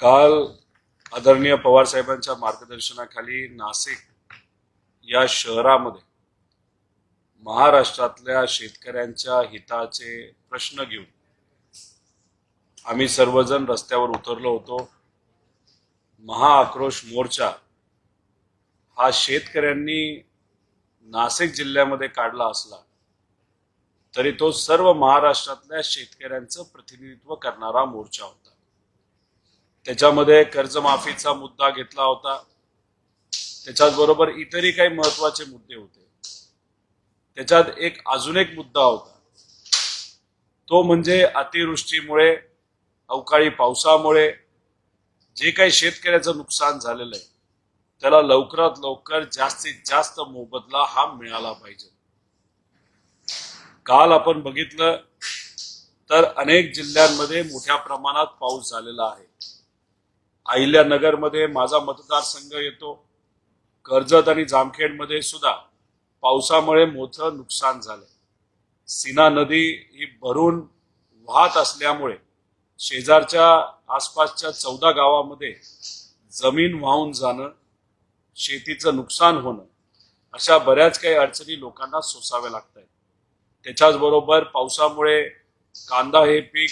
काल आदरणीय पवार साहेबांच्या मार्गदर्शनाखाली नाशिक या शहरामध्ये महाराष्ट्रातल्या शेतकऱ्यांच्या हिताचे प्रश्न घेऊन आम्ही सर्वजण रस्त्यावर उतरलो होतो. महाआक्रोश मोर्चा हा शेतकऱ्यांनी नाशिक जिल्ह्यामध्ये काढला असला तरी तो सर्व महाराष्ट्रातल्या शेतकऱ्यांचं प्रतिनिधित्व करणारा मोर्चा होता. त्याच्यामध्ये कर्जमाफीचा मुद्दा घेतला होता. त्याच्याचबरोबर इतरही काही महत्त्वाचे मुद्दे होते. त्याच्यात एक अजून एक मुद्दा होता. तो म्हणजे अतिवृष्टीमुळे अवकाळी पावसामुळे जे काही शेतकऱ्याचं नुकसान झालेलं आहे त्याला लवकरात लवकर जास्तीत जास्त मोबदला हा मिळाला पाहिजे. काल आपण बघितलं तर अनेक जिल्ह्यांमध्ये मोठ्या प्रमाणात पाऊस झालेला आहे. अहिल्यानगरमध्ये माझा मतदारसंघ येतो. कर्जत आणि जामखेडमध्ये सुद्धा पावसामुळे मोठं नुकसान झालं सीना नदी ही भरून वाहत असल्यामुळे शेजारच्या आसपासच्या चौदा गावामध्ये जमीन वाहून जाणं शेतीचं नुकसान होणं अशा बऱ्याच काही अडचणी लोकांना सोसाव्या लागत आहेत त्याच्याचबरोबर पावसामुळे कांदा हे पीक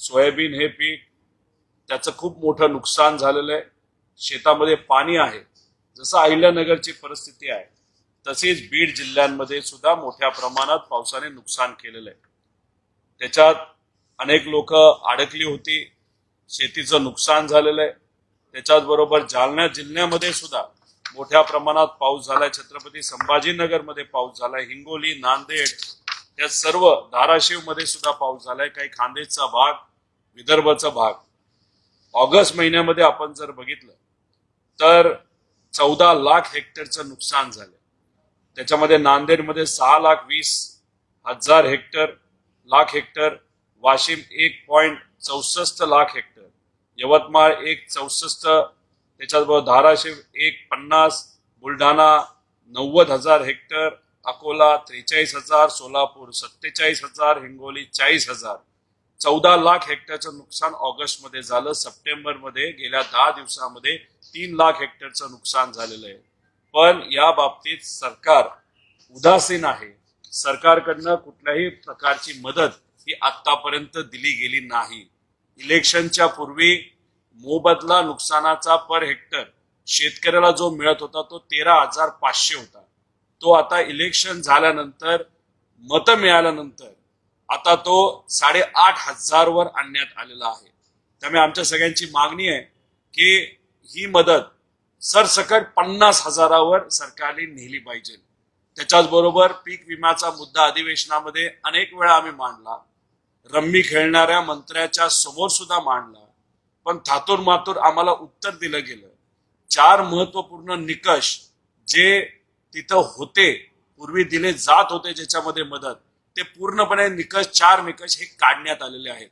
सोयाबीन हे पीक त्याचं खूप मोठं नुकसान झालेलं आहे. शेतामध्ये पाणी आहे. जसं अहिल्यानगरची परिस्थिती आहे तसेच बीड जिल्ह्यांमध्ये सुद्धा मोठ्या प्रमाणात पावसाने नुकसान केलेलं आहे. त्याच्यात अनेक लोक अडकली होती. शेतीचं नुकसान झालेलं आहे. त्याच्याचबरोबर जालना जिल्ह्यामध्ये सुद्धा मोठ्या प्रमाणात पाऊस झालाय. छत्रपती संभाजीनगरमध्ये पाऊस झालाय. हिंगोली नांदेड या सर्व धाराशिवमध्ये सुद्धा पाऊस झालाय. काही खानदेशचा भाग विदर्भाचा भाग. ऑगस्ट महिन्यामध्ये आपण जर बघितलं तर चौदा लाख हेक्टरचं नुकसान झालं. त्याच्यामध्ये नांदेडमध्ये सहा लाख वीस हजार हेक्टर लाख हेक्टर वाशिम एक पॉईंट चौसष्ट लाख हेक्टर यवतमाळ एक चौसष्ट त्याच्याचबरोबर धाराशिव एक पन्नास बुलढाणा नव्वद हजार हेक्टर अकोला त्रेचाळीस हजार सोलापूर सत्तेचाळीस हजार हिंगोली चाळीस हजार. चौदा लाख हेक्टरचं नुकसान ऑगस्टमध्ये झालं. सप्टेंबरमध्ये गेल्या दहा दिवसामध्ये तीन लाख हेक्टरचं नुकसान झालेलं आहे. पण या बाबतीत सरकार उदासीन आहे. सरकारकडनं कुठल्याही प्रकारची मदत ही आतापर्यंत दिली गेली नाही. इलेक्शनच्या पूर्वी मोबदला नुकसानाचा पर हेक्टर शेतकऱ्याला जो मिळत होता तो तेरा हजार पाचशे होता. तो आता इलेक्शन झाल्यानंतर मतं मिळाल्यानंतर आता तो साडेआठ हजार वर आणण्यात आलेला आहे. त्यामुळे आमच्या सगळ्यांची मागणी आहे की ही मदत सरसकट पन्नास हजारावर सरकारने नेली पाहिजे. त्याच्याच बरोबर पीक विम्याचा मुद्दा अधिवेशनामध्ये अनेक वेळा आम्ही मांडला. रम्मी खेळणाऱ्या मंत्र्याच्या समोर सुद्धा मांडला. पण थातूर मातूर आम्हाला उत्तर दिलं गेलं. चार महत्त्वपूर्ण निकष जे तिथं होते पूर्वी दिले जात होते ज्याच्यामध्ये मदत ते पूर्णपणे निकष चार निकष हे काढण्यात आलेले आहेत.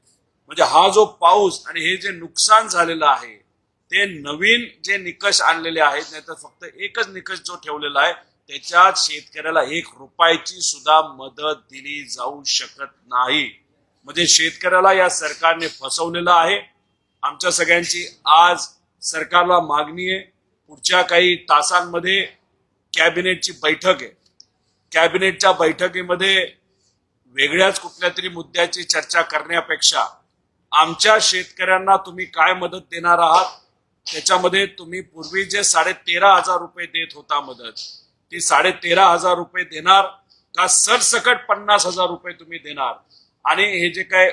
म्हणजे हा जो पाऊस आणि हे जे नुकसान झालेलं आहे ते नवीन जे निकष आणलेले आहेत नाही तर फक्त एकच निकष जो ठेवलेला आहे त्याच्यात शेतकऱ्याला एक रुपयाची सुद्धा मदत दिली जाऊ शकत नाही. म्हणजे शेतकऱ्याला या सरकारने फसवलेलं आहे. आमच्या सगळ्यांची आज सरकारला मागणी आहे. पुढच्या काही तासांमध्ये कॅबिनेटची बैठक आहे. कॅबिनेटच्या बैठकीमध्ये वेगळ्याच कुठल्या तरी मुद्द्याची चर्चा करण्यापेक्षा आमच्या शेतकऱ्यांना तुम्ही काय मदत देणार आहात? त्याच्यामध्ये तुम्ही पूर्वी जे साडे तेरा हजार रुपये देत होता मदत ती साडे तेरा हजार रुपये देणार का सरसकट पन्नास हजार रुपये तुम्ही देणार? आणि हे जे काय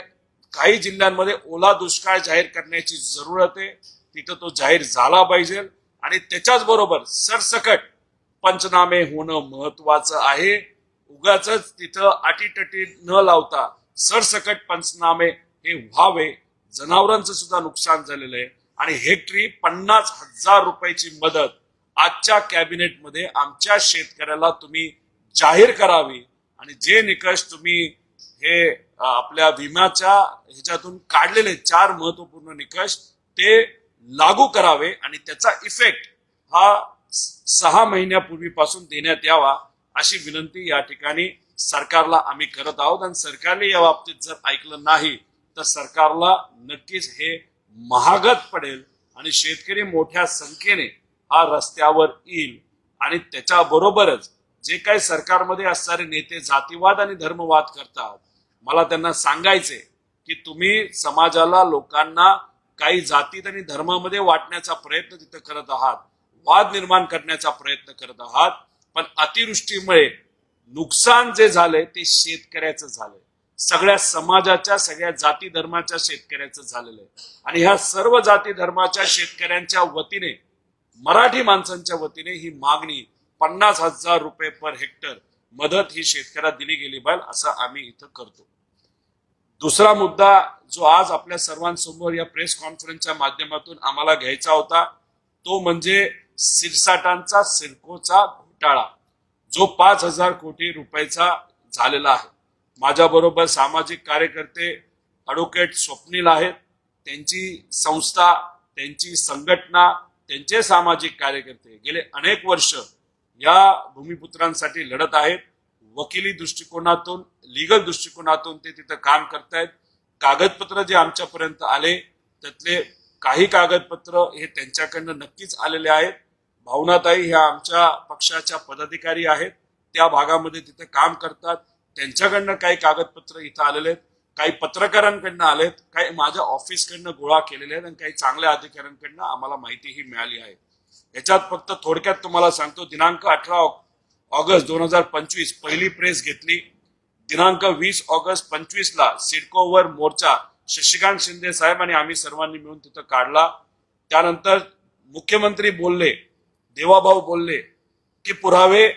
काही जिल्ह्यांमध्ये ओला दुष्काळ जाहीर करण्याची जरूरत आहे तिथं तो जाहीर झाला पाहिजे. आणि त्याच्याच बरोबर सरसकट पंचनामे होणं महत्वाचं आहे. उगाच तिथं अटीटटी न लावता सरसकट पंचनामे हे व्हावे. जनावरांचं सुद्धा नुकसान झालेलं आहे. आणि हेक्टरी पन्नास हजार रुपयाची मदत आजच्या कॅबिनेटमध्ये आमच्या शेतकऱ्याला तुम्ही जाहीर करावी. आणि जे निकष तुम्ही हे आपल्या विम्याच्या ह्याच्यातून काढलेले चार महत्त्वपूर्ण निकष ते लागू करावे आणि त्याचा इफेक्ट हा सहा महिन्यापूर्वीपासून देण्यात यावा. अशी विनंती या ठिकाणी सरकारला आम्ही करत आहोत आणि सरकारने या बाबतीत जर ऐकलं नाही तर सरकारला नक्कीच हे महागत पडेल आणि शेतकरी मोठ्या संख्येने हा रस्त्यावर येईल. आणि त्याच्याबरोबरच जे काही सरकारमध्ये असणारे नेते जातीवाद आणि धर्मवाद करतात मला त्यांना सांगायचे की तुम्ही समाजाला लोकांना काही जातीत आणि धर्मामध्ये वाटण्याचा प्रयत्न तिथं करत आहात वाद निर्माण करण्याचा प्रयत्न करत आहात पण अतिवृष्टीमुळे नुकसान जे झालंय ते शेतकऱ्याचं झालंय. सगळ्या समाजाच्या सगळ्या जाती धर्माच्या शेतकऱ्याचं झालेलं आहे आणि ह्या सर्व जाती धर्माच्या शेतकऱ्यांच्या वतीने मराठी माणसांच्या वतीने ही मागणी पन्नास हजार रुपये पर हेक्टर मदत ही शेतकऱ्याला दिली गेली पाहिजे असं आम्ही इथं करतो. दुसरा मुद्दा जो आज आपल्या सर्वांसमोर या प्रेस कॉन्फरन्सच्या माध्यमातून आम्हाला घ्यायचा होता तो म्हणजे सिरसाटांचा सिरकोचा घोटाळा जो पाच हजार कोटी रुपयाचा झालेला आहे. माझ्याबरोबर सामाजिक कार्यकर्ते ॲडव्होकेट स्वप्नील आहेत. त्यांची संस्था त्यांची संघटना त्यांचे सामाजिक कार्यकर्ते गेले अनेक वर्ष या भूमिपुत्रांसाठी लढत आहेत. वकिली दृष्टिकोनातून लिगल दृष्टिकोनातून ते तिथं काम करतायत. कागदपत्र जे आमच्यापर्यंत आले त्यातले काही कागदपत्र हे त्यांच्याकडनं नक्कीच आलेले आहेत. भावनाताई ह्या आमच्या पक्षाच्या पदाधिकारी आहेत. त्या भागामध्ये तिथे काम करतात. त्यांच्याकडनं काही कागदपत्र इथं आलेले आहेत. काही पत्रकारांकडनं आलेत. काही माझ्या ऑफिसकडनं गोळा केलेले आहेत आणि काही चांगल्या अधिकाऱ्यांकडनं आम्हाला माहितीही मिळाली आहे. याच्यात फक्त थोडक्यात तुम्हाला सांगतो दिनांक अठरा ऑगस्ट दोन हजार पंचवीस पहिली प्रेस घेतली. दिनांक वीस ऑगस्ट पंचवीस ला सिडकोवर मोर्चा शशिकांत शिंदे साहेब आणि आम्ही सर्वांनी मिळून तिथं काढला. त्यानंतर मुख्यमंत्री बोलले देवाभाऊ बोलले की पुरावे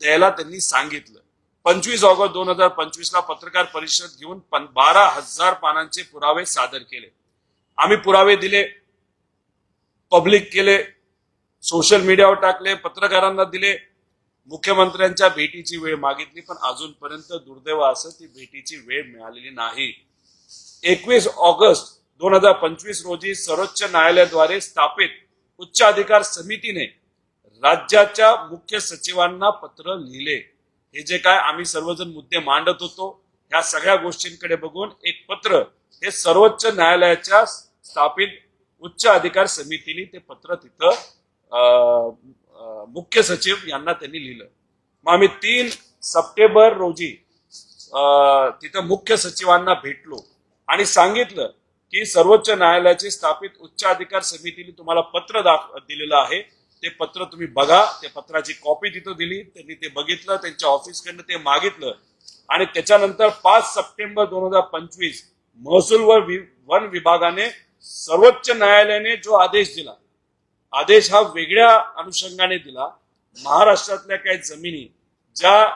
द्यायला त्यांनी सांगितलं. पंचवीस ऑगस्ट दोन हजार पंचवीस ला पत्रकार परिषद घेऊन पन- बारा हजार पानांचे पुरावे सादर केले. आम्ही पुरावे दिले पब्लिक केले सोशल मीडियावर टाकले पत्रकारांना दिले मुख्यमंत्र्यांच्या भेटीची वेळ मागितली पण अजूनपर्यंत दुर्दैव असं ती भेटीची वेळ मिळालेली नाही. एकवीस ऑगस्ट दोन हजार पंचवीस रोजी सर्वोच्च न्यायालयाद्वारे स्थापित उच्च अधिकार समितीने राज्याच्या मुख्य सचिवांना पत्र लिहिले. हे जे काय आम्ही सर्वजण मुद्दे मांडत होतो ह्या सगळ्या गोष्टींकडे बघून एक पत्र हे सर्वोच्च न्यायालयाच्या स्थापित उच्च अधिकार समितीने ते पत्र तिथं अं, मुख्य सचिव यांना त्यांनी लिहिलं. मग आम्ही तीन सप्टेंबर रोजी अं, तिथं मुख्य सचिवांना भेटलो आणि सांगितलं की सर्वोच्च न्यायालयाची स्थापित उच्च अधिकार समितीने तुम्हाला पत्र दाख दिलेलं आहे. ते पत्र तुम्ही बघा त्या पत्राची कॉपी तिथं दिली त्यांनी ते बघितलं त्यांच्या ऑफिसकडनं ते मागितलं. आणि त्याच्यानंतर पाच सप्टेंबर दोन हजार पंचवीस महसूल व वि- वन विभागाने सर्वोच्च न्यायालयाने जो आदेश दिला आदेश हा वेगळ्या अनुषंगाने दिला. महाराष्ट्रातल्या काही जमिनी ज्या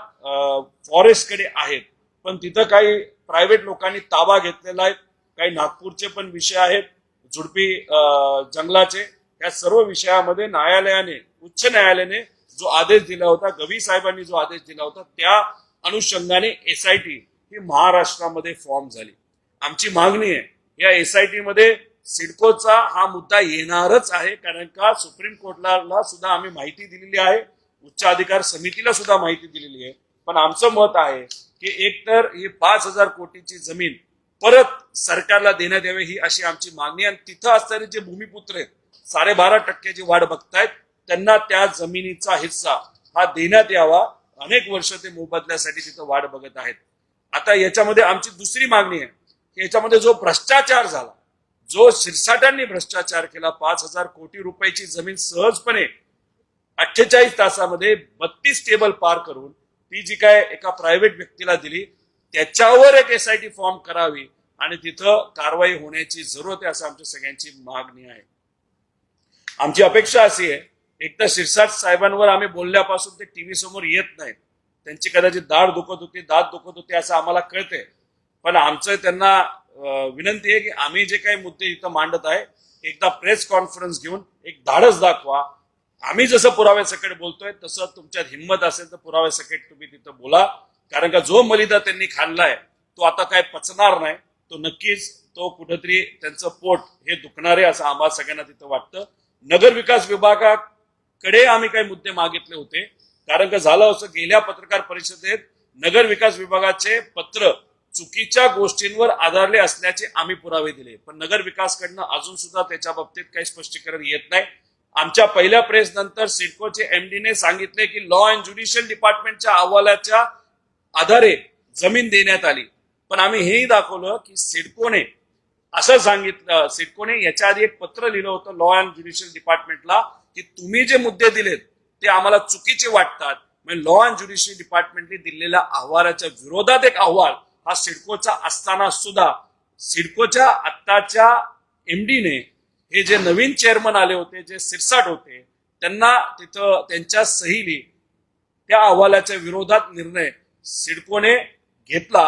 फॉरेस्टकडे आहेत पण तिथं काही प्रायव्हेट लोकांनी ताबा घेतलेला आहे. काही नागपूरचे पण विषय आहेत झुडपी जंगलाचे. या सर्व विषयामध्ये न्यायालयाने उच्च न्यायालयाने जो आदेश दिला होता गवी साहेबांनी जो आदेश दिला होता त्या अनुषंगाने एस आय टी ही महाराष्ट्रामध्ये फॉर्म झाली आमची मागणी आहे या एस आयमध्ये सिडकोचा हा मुद्दा येणारच आहे कारण का सुप्रीम कोर्टला सुद्धा आम्ही माहिती दिलेली आहे उच्च अधिकार समितीला सुद्धा माहिती दिलेली आहे पण आमचं मत आहे की एकतर ही पाच हजार कोटीची जमीन परत सरकारला देण्यात यावी ही अशी आमची मागणी आहे. आणि तिथं असणारे जे भूमिपुत्र आहेत साडेबारा टक्क्याची वाढ बघतायत त्यांना त्या जमिनीचा हिस्सा हा देण्यात यावा. अनेक वर्ष ते मोबदल्यासाठी तिथं वाढ बघत आहेत. आता याच्यामध्ये आमची दुसरी मागणी आहे. की याच्यामध्ये जो भ्रष्टाचार झाला जो शिरसाटांनी भ्रष्टाचार केला पाच हजार कोटी रुपयाची जमीन सहजपणे अठ्ठेचाळीस तासामध्ये बत्तीस टेबल पार करून ती जी काय एका प्रायव्हेट व्यक्तीला दिली त्याच्यावर एक एस आय टी फॉर्म करावी आणि तिथं कारवाई होण्याची जरूरत आहे असं आमच्या सगळ्यांची मागणी आहे. आमची अपेक्षा अशी आहे एक तर शिरसाट साहेबांवर आम्ही बोलल्यापासून ते टीव्ही समोर येत नाहीत. त्यांची कदाचित दाढ दुखत होती दात दुखत होते असं आम्हाला कळते पण आमचं त्यांना विनंती आहे की आम्ही जे काही मुद्दे इथं मांडत आहे एकदा प्रेस कॉन्फरन्स घेऊन एक धाडस दाखवा. आम्ही जसं पुराव्यासकट बोलतोय तसं तुमच्यात हिंमत असेल तर पुराव्यासकट तुम्ही तिथं बोला. कारण का जो मलिदा त्यांनी खाल्लाय तो आता काय पचणार नाही. तो नक्कीच तो कुठंतरी त्यांचं पोट हे दुखणार आहे असं आम्हाला सगळ्यांना तिथं वाटतं. नगर विकास विभागाकडे आम्ही काही मुद्दे मागितले होते. कारण का झालं असं गेल्या पत्रकार परिषदेत नगर विकास विभागाचे पत्र चुकीच्या गोष्टींवर आधारले असल्याचे आम्ही पुरावे दिले. पण नगर विकासकडनं अजून सुद्धा त्याच्या बाबतीत काही स्पष्टीकरण येत नाही. आमच्या पहिल्या प्रेस नंतर सिडकोचे एमडीने सांगितले की लॉ अँड ज्युडिशियल डिपार्टमेंटच्या अहवालाच्या आधारे जमीन देण्यात आली. पण आम्ही हेही दाखवलं की सिडकोने असं सांगितलं सिडकोने याच्या आधी एक पत्र लिहिलं होतं लॉ अँड ज्युडिशियल डिपार्टमेंटला की तुम्ही जे मुद्दे दिलेत ते आम्हाला चुकीचे वाटतात. म्हणजे लॉ अँड ज्युडिशियल डिपार्टमेंटने दिलेल्या अहवालाच्या विरोधात एक अहवाल हा सिडकोचा असताना सुद्धा सिडकोच्या आत्ताच्या एमडीने हे जे नवीन चेअरमन आले होते जे सिरसाट होते त्यांना तिथं त्यांच्या सहीली त्या अहवालाच्या विरोधात निर्णय सिडकोने घेतला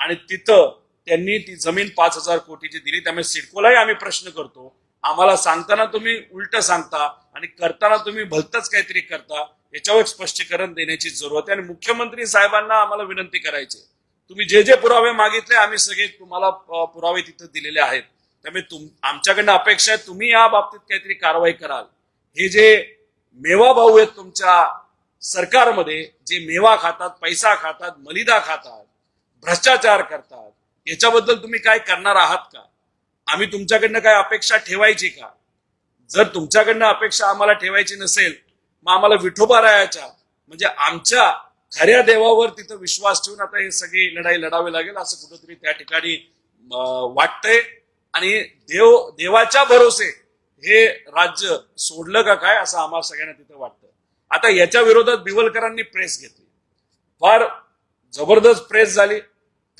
आणि तिथं त्यांनी ती जमीन पाच हजार कोटीची दिली. त्यामुळे सिडकोलाही आम्ही प्रश्न करतो. आम्हाला सांगताना तुम्ही उलट सांगता आणि करताना तुम्ही भलतच काहीतरी करता याच्यावर स्पष्टीकरण देण्याची जरूरत आहे. आणि मुख्यमंत्री साहेबांना आम्हाला विनंती करायची तुम्ही जे जे पुरावे मागितले आम्ही सगळे तुम्हाला पुरावे तिथं दिलेले आहेत. त्यामुळे तुम आमच्याकडनं अपेक्षा आहे तुम्ही या बाबतीत काहीतरी कारवाई कराल. हे जे मेवा भाऊ आहेत तुमच्या सरकारमध्ये जे मेवा खातात पैसा खातात मलिदा खातात भ्रष्टाचार करतात याच्याबद्दल तुम्ही काय करणार आहात का? आम्ही तुमच्याकडनं काय अपेक्षा ठेवायची का? जर तुमच्याकडनं अपेक्षा आम्हाला ठेवायची नसेल मग आम्हाला विठोबा रायाच्या म्हणजे आमच्या खऱ्या देवावर तिथं विश्वास ठेवून आता हे सगळी लढाई लढावी लागेल असं कुठंतरी त्या ठिकाणी वाटतंय. आणि देव देवाच्या भरोसे हे राज्य सोडलं का काय असं आम्हाला सगळ्यांना तिथं वाटतं. आता याच्या विरोधात बिवलकरांनी प्रेस घेतली. फार जबरदस्त प्रेस झाली.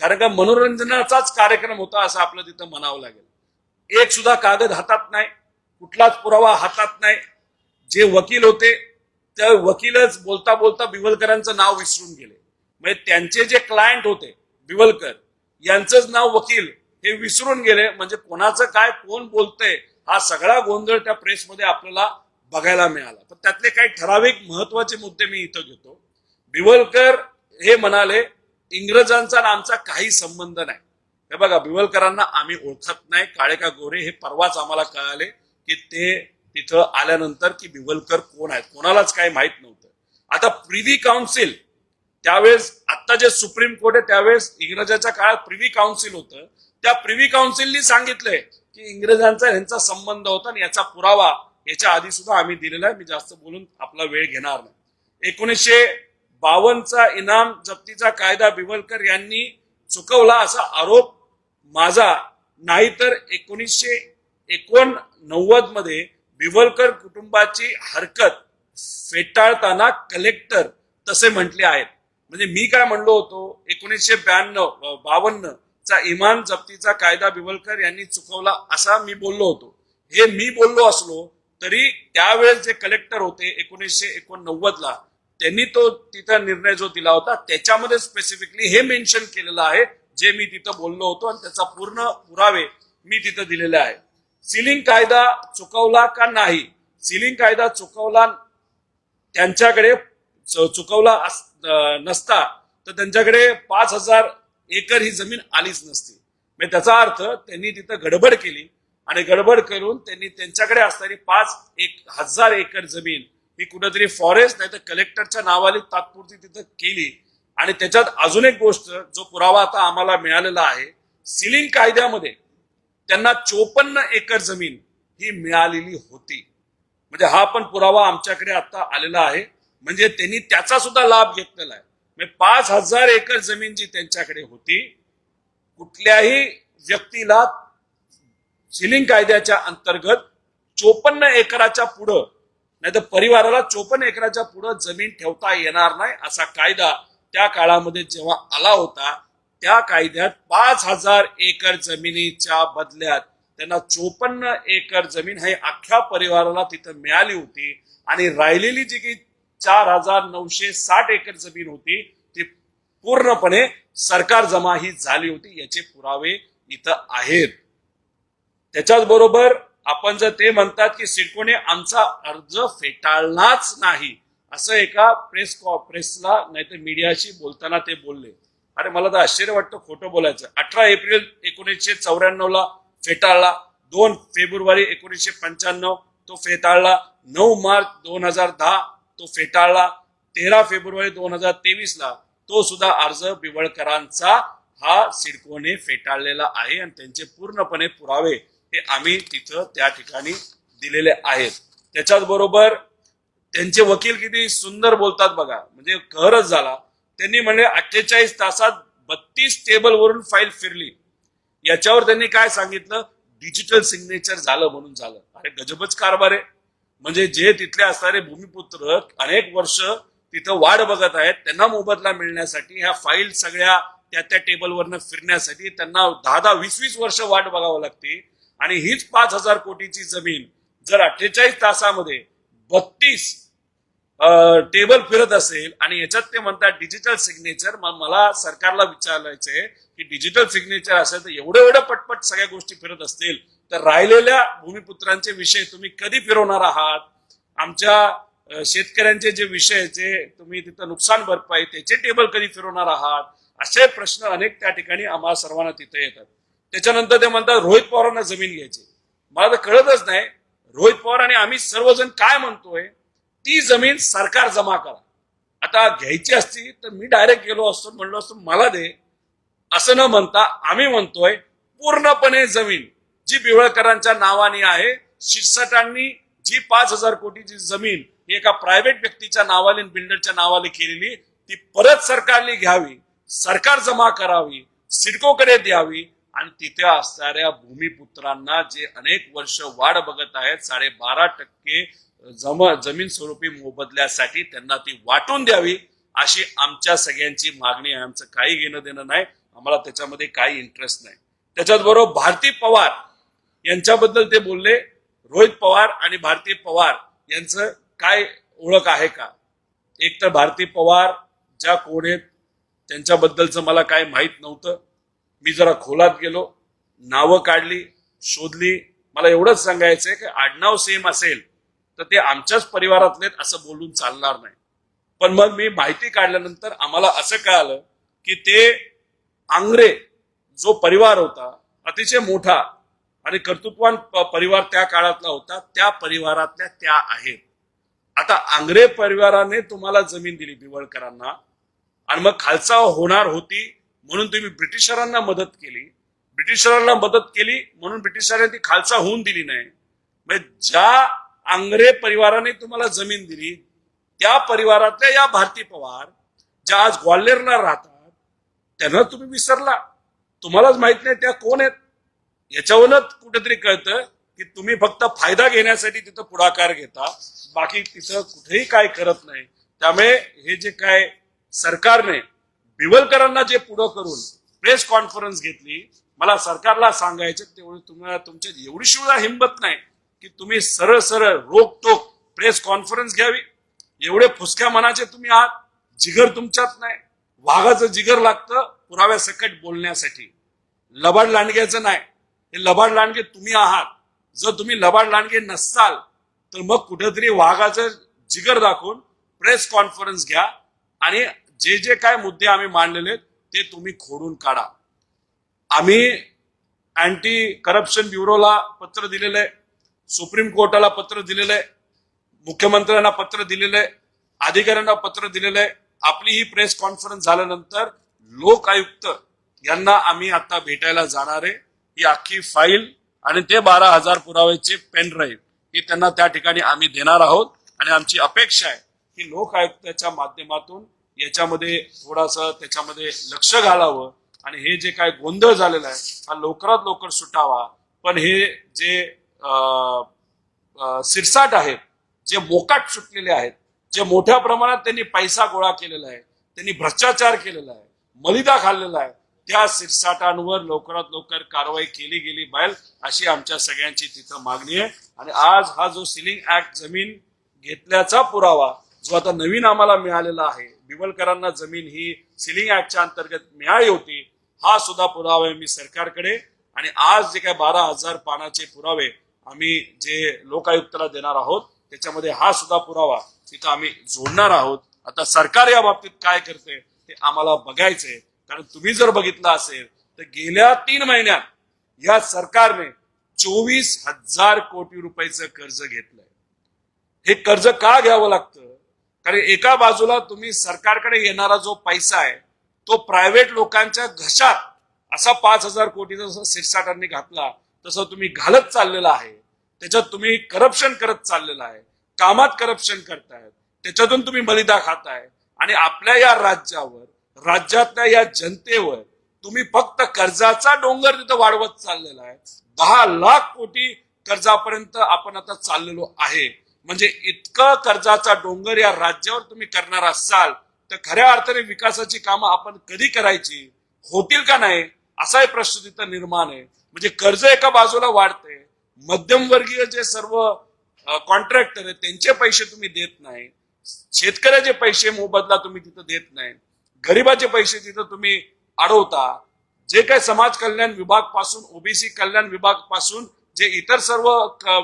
कारण का मनोरंजनाचाच कार्यक्रम होता असं आपलं तिथं म्हणावं लागेल. एक सुद्धा कागद हातात नाही कुठलाच पुरावा हातात नाही. जे वकील होते त्या वकीलच बोलता बोलता बिवलकरांचं नाव विसरून गेले. म्हणजे त्यांचे जे क्लायंट होते बिवलकर यांचंच नाव वकील हे विसरून गेले. म्हणजे कोणाचं काय कोण बोलतंय हा सगळा गोंधळ त्या प्रेसमध्ये आपल्याला बघायला मिळाला. पण त्यातले काही ठराविक महत्त्वाचे मुद्दे मी इथं घेतो. बिवलकर हे म्हणाले इंग्रजांचा आमचा काही संबंध नाही. हे बघा बिवलकरांना आम्ही ओळखत नाही. काळे का गोरे हे परवाच आम्हाला कळाले की ते तिथं आल्यानंतर की बिवलकर कोण आहेत. कोणालाच काही माहीत नव्हतं. आता प्रिव्ही काउन्सिल त्यावेळेस आता जे सुप्रीम कोर्ट आहे त्यावेळेस इंग्रजाच्या काळात प्रिव्ही काउन्सिल होतं. त्या प्रिव्ही काउन्सिलनी सांगितलंय की इंग्रजांचा यांचा संबंध होता आणि याचा पुरावा याच्या आधी सुद्धा आम्ही दिलेला आहे. मी जास्त बोलून आपला वेळ घेणार नाही. एकोणीसशे बावनचा इनाम जप्तीचा कायदा बिवलकर यांनी चुकवला असा आरोप माझा. नाहीतर एकोणीसशे एकोणनव्वदमध्ये बिवलकर कुटुंबाची हरकत फेटाळताना कलेक्टर तसे म्हटले आहेत. म्हणजे मी काय म्हणलो होतो? एकोणीसशे ब्याण्णव बावन्न चा इमान जप्तीचा कायदा बिवलकर यांनी चुकवला असा मी बोललो होतो. हे मी बोललो असलो तरी त्यावेळेस जे कलेक्टर होते एकोणीसशे एकोणनव्वद ला त्यांनी तो तिथं निर्णय जो दिला होता त्याच्यामध्ये स्पेसिफिकली हे मेन्शन केलेलं आहे जे मी तिथं बोललो होतो आणि त्याचा पूर्ण पुरावे मी तिथं दिलेले आहे सिलिंग कायदा चुकवला का नाही? सिलिंग कायदा चुकवला त्यांच्याकडे च- चुकवला अस- नसता तर त्यांच्याकडे पाच हजार एकर ही जमीन आलीच नसती. म्हणजे त्याचा अर्थ त्यांनी तिथं गडबड केली आणि गडबड करून त्यांनी त्यांच्याकडे असणारी पाच एक हजार एकर जमीन ही कुठेतरी फॉरेस्ट नाही तर कलेक्टरच्या नावाने तात्पुरती तिथं केली. आणि त्याच्यात अजून एक गोष्ट जो पुरावा आता आम्हाला मिळालेला आहे सिलिंग कायद्यामध्ये त्यांना चोपन्न एकर जमीन ही मिळालेली होती. म्हणजे हा पण पुरावा आमच्याकडे आता आलेला आहे. म्हणजे त्यांनी त्याचा सुद्धा लाभ घेतलेला आहे. म्हणजे पाच हजार एकर जमीन जी त्यांच्याकडे होती कुठल्याही व्यक्तीला सिलिंग कायद्याच्या अंतर्गत चोपन्न एकराच्या पुढं नाही तर परिवाराला चोपन्न एकराच्या पुढं जमीन ठेवता येणार नाही असा कायदा त्या काळामध्ये जेव्हा आला होता त्या कायद्यात पाच हजार एकर जमिनीच्या बदल्यात त्यांना चोपन्न एकर जमीन हे अख्ख्या परिवाराला तिथं मिळाली होती आणि राहिलेली जी की चार हजार नऊशे साठ एकर जमीन होती ती पूर्णपणे सरकार जमा ही झाली होती याचे पुरावे इथं आहेत. त्याच्याच बरोबर आपण जर ते म्हणतात की सिडकोने आमचा अर्ज फेटाळलाच नाही असं एका प्रेस प्रेसला नाहीतर मीडियाशी बोलताना ते बोलले. अरे मला तर आश्चर्य वाटतं खोटं बोलायचं. अठरा एप्रिल एकोणीसशे चौऱ्याण्णवला फेटाळला. दोन फेब्रुवारी एकोणीसशे पंच्याण्णव तो फेटाळला. नऊ मार्च दोन हजार दहा तो फेटाळला. तेरा फेब्रुवारी दोन हजार तेवीसला तो सुद्धा अर्ज बिवळकरांचा हा सिडकोने फेटाळलेला आहे आणि त्यांचे पूर्णपणे पुरावे हे आम्ही तिथं त्या ठिकाणी दिलेले आहेत. त्याच्याच बरोबर त्यांचे वकील किती सुंदर बोलतात बघा. म्हणजे कहरच झाला. त्यांनी म्हणले अठ्ठेचाळीस तासात बत्तीस टेबल वरून फाईल फिरली. याच्यावर त्यांनी काय सांगितलं? डिजिटल सिग्नेचर झालं म्हणून झालं. अरे गजबच कारभार आहे. म्हणजे जे तिथले असणारे भूमिपुत्र अनेक वर्ष तिथं वाट बघत आहेत. त्यांना मोबदला मिळण्यासाठी ह्या फाईल सगळ्या त्या त्या टेबलवरनं फिरण्यासाठी त्यांना दहा दहा वीस वीस वर्ष वाट बघावं लागते. आणि हीच पाच हजार कोटीची जमीन जर अठ्ठेचाळीस तासामध्ये बत्तीस टेबल फिरत असेल आणि याच्यात ते म्हणतात डिजिटल सिग्नेचर मला सरकारला विचारायचंय की डिजिटल सिग्नेचर असेल तर एवढं एवढं पटपट सगळ्या गोष्टी फिरत असतील तर राहिलेल्या भूमिपुत्रांचे विषय तुम्ही कधी फिरवणार आहात? आमच्या शेतकऱ्यांचे जे विषय जे तुम्ही तिथं नुकसान भरपाई त्याचे टेबल कधी फिरवणार आहात? असे प्रश्न अनेक त्या ठिकाणी आम्हाला सर्वांना तिथे येतात. त्याच्यानंतर ते म्हणतात रोहित पवारांना जमीन घ्यायची. मला तर कळतच नाही रोहित पवार आणि आम्ही सर्वजण काय म्हणतोय ती जमीन सरकार जमा करा. आता घ्यायची असती तर मी डायरेक्ट गेलो असतो म्हणलो असतो मला दे. असं न म्हणता आम्ही म्हणतोय पूर्णपणे जमीन जी बिवळकरांच्या नावाने आहे शिरसटांनी जी पाच हजार कोटीची जमीन ही एका प्रायव्हेट व्यक्तीच्या नावाने बिल्डरच्या नावाने केलेली ती परत सरकारने घ्यावी सरकार जमा करावी सिडकोकडे द्यावी आणि तिथे असणाऱ्या भूमिपुत्रांना जे अनेक वर्ष वाढ बघत आहेत साडेबारा टक्के जम जमीन स्वरूपी मोबदल्यासाठी त्यांना ती वाटून द्यावी अशी आमच्या सगळ्यांची मागणी आहे. आमचं काही घेणं देणं नाही. आम्हाला त्याच्यामध्ये काही इंटरेस्ट नाही. त्याच्याच बरोबर भारती पवार यांच्याबद्दल ते बोलले रोहित पवार आणि भारती पवार यांचं काय ओळख आहे का? एक तर भारती पवार ज्या कोण आहेत त्यांच्याबद्दलचं मला काय माहीत नव्हतं. मी जरा खोलात गेलो नावं काढली शोधली. मला एवढंच सांगायचंय की आडनाव सेम असेल तर ते आमच्याच परिवारातले असं बोलून चालणार नाही. पण मग मी माहिती काढल्यानंतर आम्हाला असं कळालं की ते आंग्रे जो परिवार होता अतिशय मोठा आणि कर्तृत्वान प- परिवार त्या काळातला होता त्या परिवारातल्या त्या आहेत. आता आंग्रे परिवाराने तुम्हाला जमीन दिली बिवळकरांना. आणि मग खालचा होणार होती म्हणून तुम्ही ब्रिटिशरांना मदत केली. ब्रिटिशरांना मदत केली म्हणून ब्रिटिशरांनी ती खालचा होऊन दिली नाही. म्हणजे ज्या आंग्रे परिवाराने तुम्हाला जमीन दिली त्या परिवारातल्या या भारती पवार ज्या आज ग्वाल्हेरला राहतात त्यांना तुम्ही विसरला. तुम्हालाच माहीत नाही त्या कोण आहेत. याच्यावरच कुठेतरी कळतं की तुम्ही फक्त फायदा घेण्यासाठी तिथं पुढाकार घेता. बाकी तिथं कुठेही काय करत नाही. त्यामुळे हे जे काय सरकारने बिवलकरांना जे पुढं करून प्रेस कॉन्फरन्स घेतली मला सरकारला सांगायचं तेवढी तुम्हाला तुमच्या एवढी सुद्धा हिंमत नाही की तुम्ही सरळ सरळ रोकटोक प्रेस कॉन्फरन्स घ्यावी. एवढे फुसक्या मनाचे तुम्ही आहात जिगर तुमच्यात नाही. वाघाचं जिगर लागतं पुराव्या सकट बोलण्यासाठी. लबाड लांडग्याचं नाही. हे लबाड लांडगे तुम्ही आहात. जर तुम्ही लबाड लांडगे नसाल तर मग कुठेतरी वाघाचं जिगर दाखवून प्रेस कॉन्फरन्स घ्या आणि जे जे काय मुद्दे आम्ही मांडलेले आहेत, ते तुम्ही खोडून काढा. आम्ही अँटी करप्शन ब्युरोला पत्र दिलेलं आहे सुप्रीम कोर्टाला पत्र दिलेलं आहे मुख्यमंत्र्यांना पत्र दिलेलं आहे अधिकाऱ्यांना पत्र दिलेलं आहे आपली ही प्रेस कॉन्फरन्स झाल्यानंतर लोक आयुक्त यांना आम्ही आता भेटायला जाणार आहे. ही अख्खी फाईल आणि ते बारा हजार पुराव्याचे पेन ड्राईव्ह ही त्यांना त्या ठिकाणी आम्ही देणार आहोत. आणि आमची अपेक्षा आहे की लोक आयुक्ताच्या माध्यमातून याच्यामध्ये थोडासा त्याच्यामध्ये लक्ष घालावं आणि हे जे काय गोंधळ झालेला आहे हा लवकरात लवकर सुटावा. पण हे जे सिरसाट आहेत जे मोकाट सुटलेले आहेत जे मोठ्या प्रमाणात त्यांनी पैसा गोळा केलेला आहे त्यांनी भ्रष्टाचार केलेला आहे मलिदा खाल्लेला आहे त्या सिरसाटांवर लवकरात लवकर कारवाई केली गेली पाहिजे अशी आमच्या सगळ्यांची तिथं मागणी आहे. आणि आज हा जो सिलिंग ऍक्ट जमीन घेतल्याचा पुरावा जो आता नवीन आम्हाला मिळालेला आहे बिवलकरांना जमीन ही सिलिंग ऍक्टच्या अंतर्गत मिळाली होती हा सुद्धा पुरावा आहे मी सरकारकडे आणि आज जे काय बारा हजार पानाचे पुरावे आम्ही जे लोकायुक्ताला देणार आहोत त्याच्यामध्ये हा सुद्धा पुरावा तिथं आम्ही जोडणार आहोत. आता सरकार या बाबतीत काय करते ते आम्हाला बघायचंय. कारण तुम्ही जर बघितलं असेल तर गेल्या तीन महिन्यात या सरकारने चोवीस हजार कोटी रुपयाचं कर्ज घेतलंय. हे कर्ज का घ्यावं लागतं? कारण एका बाजूला तुम्ही सरकारकडे येणारा जो पैसा आहे तो प्रायव्हेट लोकांच्या घशात असा पाच हजार कोटीचा जसं शिरसाटांनी घातला तसं तुम्ही घालत चाललेला आहे. त्याच्यात तुम्ही करप्शन करत चाललेलं आहे. कामात करप्शन करतायत. त्याच्यातून तुम्ही बलिदा खाताय. आणि आपल्या या राज्यावर राज्यातल्या या जनतेवर तुम्ही फक्त कर्जाचा डोंगर तिथं वाढवत चाललेला आहे. दहा लाख कोटी कर्जापर्यंत आपण आता चाललेलो आहे. म्हणजे इतकं कर्जाचा डोंगर या राज्यावर तुम्ही करणार असाल तर खऱ्या अर्थाने विकासाची कामं आपण कधी करायची? होतील का नाही? असाही प्रश्न तिथं निर्माण आहे. म्हणजे कर्ज एका बाजूला वाढते मध्यमवर्गीय जे सर्व कॉन्ट्रॅक्टर आहेत त्यांचे पैसे तुम्ही देत नाही. शेतकऱ्याचे पैसे मोबदला तुम्ही तिथं देत नाही. गरिबाचे पैसे तिथं तुम्ही अडवता. जे काही समाज कल्याण विभागपासून ओबीसी कल्याण विभागपासून जे इतर सर्व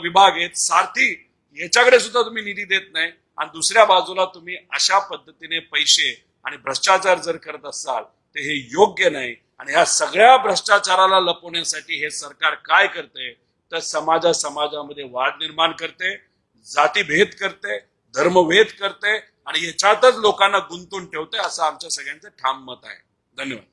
विभाग आहेत सारथी याच्याकडे सुद्धा तुम्ही निधी देत नाही. आणि दुसऱ्या बाजूला तुम्ही अशा पद्धतीने पैसे आणि भ्रष्टाचार जर करत असाल तर हे योग्य नाही. आणि ह्या सगळ्या भ्रष्टाचाराला लपवण्यासाठी हे सरकार काय करते? तर समाजा समाजामध्ये वाद निर्माण करते जातीभेद करते धर्मभेद करते आणि याच्यातच लोकांना गुंतून ठेवते असं आमच्या सगळ्यांचं ठाम मत आहे. धन्यवाद.